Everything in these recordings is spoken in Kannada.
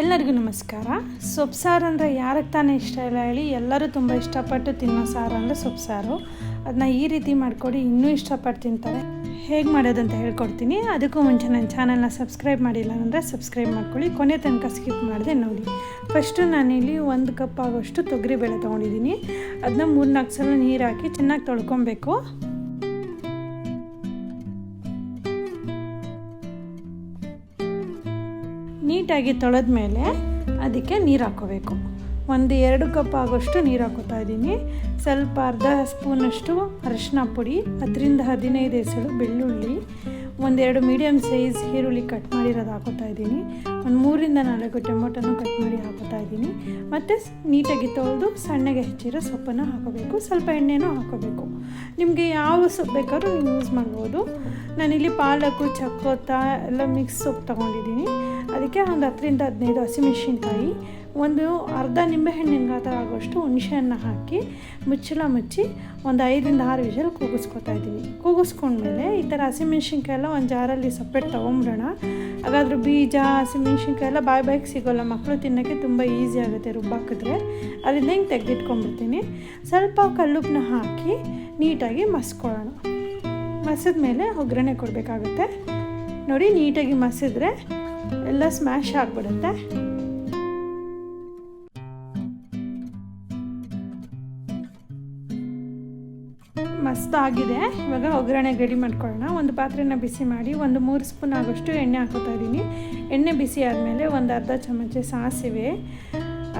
ಎಲ್ಲರಿಗೂ ನಮಸ್ಕಾರ. ಸೊಪ್ಪು ಸಾರು ಅಂದರೆ ಯಾರಿಗೆ ತಾನೇ ಇಷ್ಟ ಇಲ್ಲ ಹೇಳಿ, ಎಲ್ಲರೂ ತುಂಬ ಇಷ್ಟಪಟ್ಟು ತಿನ್ನೋ ಸಾರು ಅಂದರೆ ಸೊಪ್ಪು ಸಾರು. ಅದನ್ನ ಈ ರೀತಿ ಮಾಡಿಕೊಡಿ, ಇನ್ನೂ ಇಷ್ಟಪಟ್ಟು ತಿಂತಾರೆ. ಹೇಗೆ ಮಾಡೋದಂತ ಹೇಳ್ಕೊಡ್ತೀನಿ. ಅದಕ್ಕೂ ಮುಂಚೆ ನನ್ನ ಚಾನಲ್ನ ಸಬ್ಸ್ಕ್ರೈಬ್ ಮಾಡಿಲ್ಲ ಅಂದರೆ ಸಬ್ಸ್ಕ್ರೈಬ್ ಮಾಡ್ಕೊಳ್ಳಿ. ಕೊನೆ ತನಕ ಸ್ಕಿಪ್ ಮಾಡಿದೆ ನೋಡಿ. ಫಸ್ಟು ನಾನಿಲ್ಲಿ ಒಂದು ಕಪ್ ಆಗೋಷ್ಟು ತೊಗರಿಬೇಳೆ ತೊಗೊಂಡಿದ್ದೀನಿ. ಅದನ್ನ ಮೂರು ನಾಲ್ಕು ಸಲ ನೀರು ಹಾಕಿ ಚೆನ್ನಾಗಿ ತೊಳ್ಕೊಬೇಕು. ನೀಟಾಗಿ ತೊಳೆದ ಮೇಲೆ ಅದಕ್ಕೆ ನೀರು ಹಾಕೋಬೇಕು ಒಂದು ಎರಡು ಕಪ್ ಆಗೋಷ್ಟು ನೀರು ಹಾಕೋತಾ ಇದ್ದೀನಿ. ಸ್ವಲ್ಪ ಅರ್ಧ ಸ್ಪೂನಷ್ಟು ಅರಶಿನ ಪುಡಿ, ಹತ್ತರಿಂದ ಹದಿನೈದು ಎಸಳು ಬೆಳ್ಳುಳ್ಳಿ ಒಂದೆರಡು ಮೀಡಿಯಮ್ ಸೈಜ್ ಈರುಳ್ಳಿ ಕಟ್ ಮಾಡಿರೋದು ಹಾಕೋತಾ ಇದ್ದೀನಿ. ಒಂದು ಮೂರಿಂದ ನಾಲ್ಕು ಟೊಮೊಟೊನು ಕಟ್ ಮಾಡಿ ಹಾಕೋತಾ ಇದ್ದೀನಿ. ಮತ್ತು ನೀಟಾಗಿ ತೊಳೆದು ಸಣ್ಣಗೆ ಹೆಚ್ಚಿರೋ ಸೊಪ್ಪನ್ನು ಹಾಕೋಬೇಕು. ಸ್ವಲ್ಪ ಎಣ್ಣೆನೂ ಹಾಕೋಬೇಕು. ನಿಮಗೆ ಯಾವ ಸೊಪ್ಪು ಬೇಕಾದ್ರೂ ನೀವು ಯೂಸ್ ಮಾಡ್ಬೋದು. ನಾನಿಲ್ಲಿ ಪಾಲಕ್ಕು ಚಕ್ಕೋತ ಎಲ್ಲ ಮಿಕ್ಸ್ ಸೊಪ್ಪು ತೊಗೊಂಡಿದ್ದೀನಿ. ಅದಕ್ಕೆ ಒಂದು ಹತ್ತರಿಂದ ಹದಿನೈದು ಹಸಿಮೆಣಸಿನ್ಕಾಯಿ ಒಂದು ಅರ್ಧ ನಿಂಬೆಹಣ್ಣಿನ ಗಾತ್ರ ಆಗೋಷ್ಟು ಹುಣಸೆಹಣ್ಣು ಹಾಕಿ ಮುಚ್ಚಳ ಮುಚ್ಚಿ ಒಂದು ಐದರಿಂದ ಆರು ವಿಷಲ್ ಕೂಗಿಸ್ಕೊತಾ ಇದ್ದೀನಿ. ಕೂಗಿಸ್ಕೊಂಡ್ಮೇಲೆ ಈ ಥರ ಹಸಿಮೆಣ್ಸಿನ್ಕಾಯಿ ಎಲ್ಲ ಒಂದು ಜಾರಲ್ಲಿ ಸಪ್ರೇಟ್ ತೊಗೊಂಬಿಡೋಣ. ಹಾಗಾದ್ರೆ ಬೀಜ ಹಸಿಮೆಣ್ಸಿನ್ಕಾಯಿ ಎಲ್ಲ ಬಾಯಿ ಬಾಯಿಗೆ ಸಿಗೋಲ್ಲ, ಮಕ್ಕಳು ತಿನ್ನೋಕ್ಕೆ ತುಂಬ ಈಸಿ ಆಗುತ್ತೆ ರುಬ್ಬಾಕಿದ್ರೆ. ಅದರಿಂದ ಹಿಂಗೆ ತೆಗೆದಿಟ್ಕೊಂಡ್ಬಿಡ್ತೀನಿ ಸ್ವಲ್ಪ ಕಲ್ಲುಪ್ಪನ್ನ ಹಾಕಿ ನೀಟಾಗಿ ಮಸ್ಕೊಳ್ಳೋಣ. ಮಸಿದ ಮೇಲೆ ಒಗ್ಗರಣೆ ಕೊಡಬೇಕಾಗುತ್ತೆ. ನೋಡಿ, ನೀಟಾಗಿ ಮಸಿದ್ರೆ ಎಲ್ಲ ಸ್ಮ್ಯಾಶ್ ಆಗಿಬಿಡುತ್ತೆ. ಮಸ್ತ್ ಆಗಿದೆ ಇವಾಗ ಒಗ್ಗರಣೆ ರೆಡಿ ಮಾಡ್ಕೊಳ್ಳೋಣ. ಒಂದು ಪಾತ್ರೆನ ಬಿಸಿ ಮಾಡಿ ಒಂದು ಮೂರು ಸ್ಪೂನ್ ಆಗೋಷ್ಟು ಎಣ್ಣೆ ಹಾಕೋತಾ ಇದ್ದೀನಿ. ಎಣ್ಣೆ ಬಿಸಿ ಆದಮೇಲೆ ಒಂದು ಅರ್ಧ ಚಮಚ ಸಾಸಿವೆ,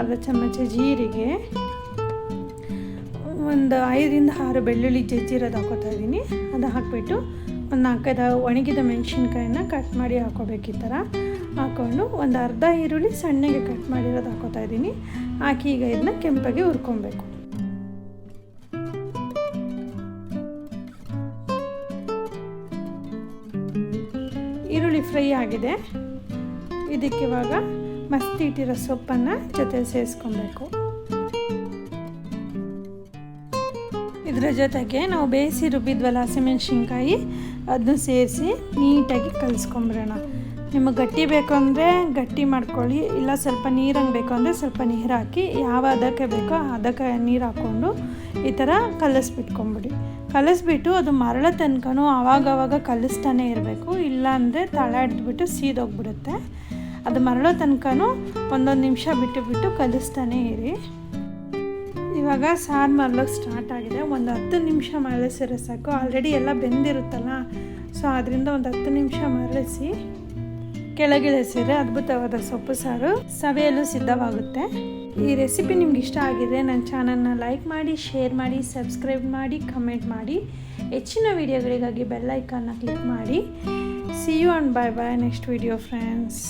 ಅರ್ಧ ಚಮಚ ಜೀರಿಗೆ, ಒಂದು ಐದರಿಂದ ಆರು ಬೆಳ್ಳುಳ್ಳಿ ಜಜ್ಜಿರೋದು ಹಾಕೋತಾ ಇದ್ದೀನಿ. ಅದು ಹಾಕ್ಬಿಟ್ಟು ಒಂದು ನಾಲ್ಕೈದು ಒಣಗಿದ ಮೆಣಸಿನ್ಕಾಯನ್ನ ಕಟ್ ಮಾಡಿ ಹಾಕೋಬೇಕು ಈ ಥರ. ಹಾಕ್ಕೊಂಡು ಒಂದು ಅರ್ಧ ಈರುಳ್ಳಿ ಸಣ್ಣಗೆ ಕಟ್ ಮಾಡಿರೋದು ಹಾಕೋತಾ ಇದ್ದೀನಿ. ಹಾಕಿ ಈಗ ಇದನ್ನ ಕೆಂಪಾಗಿ ಹುರ್ಕೊಬೇಕು. ಈರುಳ್ಳಿ ಫ್ರೈ ಆಗಿದೆ. ಇದಕ್ಕೆ ಇವಾಗ ಮಸ್ತಿ ಇಟ್ಟಿರೋ ಸೊಪ್ಪನ್ನು ಜೊತೆ ಸೇರಿಸ್ಕೊಬೇಕು. ಇದರ ಜೊತೆಗೆ ನಾವು ಬೇಯಿಸಿ ರುಬ್ಬಿದ್ವಲ್ಲ ಹಸಿಮೆಣ್ಸಿನ್ಕಾಯಿ ಅದನ್ನು ಸೇರಿಸಿ ನೀಟಾಗಿ ಕಲಿಸ್ಕೊಂಬಿಡೋಣ. ನಿಮಗೆ ಗಟ್ಟಿ ಬೇಕು ಅಂದರೆ ಗಟ್ಟಿ ಮಾಡ್ಕೊಳ್ಳಿ, ಇಲ್ಲ ಸ್ವಲ್ಪ ನೀರಂಗೆ ಬೇಕು ಅಂದರೆ ಸ್ವಲ್ಪ ನೀರು ಹಾಕಿ, ಯಾವ ಅದಕ್ಕೆ ಬೇಕೋ ಅದಕ್ಕೆ ನೀರು ಹಾಕ್ಕೊಂಡು ಈ ಥರ ಕಲಿಸ್ಬಿಟ್ಕೊಂಬಿಡಿ. ಕಲಿಸ್ಬಿಟ್ಟು ಅದು ಮರಳ ತನಕನೂ ಆವಾಗವಾಗ ಕಲಿಸ್ತಾನೆ ಇರಬೇಕು ಇಲ್ಲಾಂದರೆ ತಳ ಹಿಡಿದ್ಬಿಟ್ಟು ಸೀದೋಗ್ಬಿಡುತ್ತೆ. ಅದು ಮರಳೋ ತನಕನೂ ಒಂದೊಂದು ನಿಮಿಷ ಬಿಟ್ಟು ಬಿಟ್ಟು ಕಲಿಸ್ತಾನೆ ಇರಿ. ಇವಾಗ ಸಾರು ಮರಳೋಕ್ಕೆ ಸ್ಟಾರ್ಟ್ ಆಗಿದೆ. ಒಂದು ಹತ್ತು ನಿಮಿಷ ಮರಳಿಸಿರೋ ಸಾಕು. ಆಲ್ರೆಡಿ ಎಲ್ಲ ಬೆಂದಿರುತ್ತಲ್ಲ ಸೊ ಅದರಿಂದ ಒಂದು ಹತ್ತು ನಿಮಿಷ ಮರಳಿಸಿ. ಕೆಳಗಿಳಿಸಿದ್ರೆ ಅದ್ಭುತವಾದ ಸೊಪ್ಪು, ಸಾರು ಸವೆಯಲು ಸಿದ್ಧವಾಗುತ್ತೆ. ಈ ರೆಸಿಪಿ ನಿಮ್ಗೆ ಇಷ್ಟ ಆಗಿದೆ ನನ್ನ ಚಾನಲ್ನ ಲೈಕ್ ಮಾಡಿ, ಶೇರ್ ಮಾಡಿ, ಸಬ್ಸ್ಕ್ರೈಬ್ ಮಾಡಿ, ಕಮೆಂಟ್ ಮಾಡಿ. ಹೆಚ್ಚಿನ ವಿಡಿಯೋಗಳಿಗಾಗಿ ಬೆಲ್ಲೈಕನ್ನ ಕ್ಲಿಕ್ ಮಾಡಿ. See you and bye bye next video friends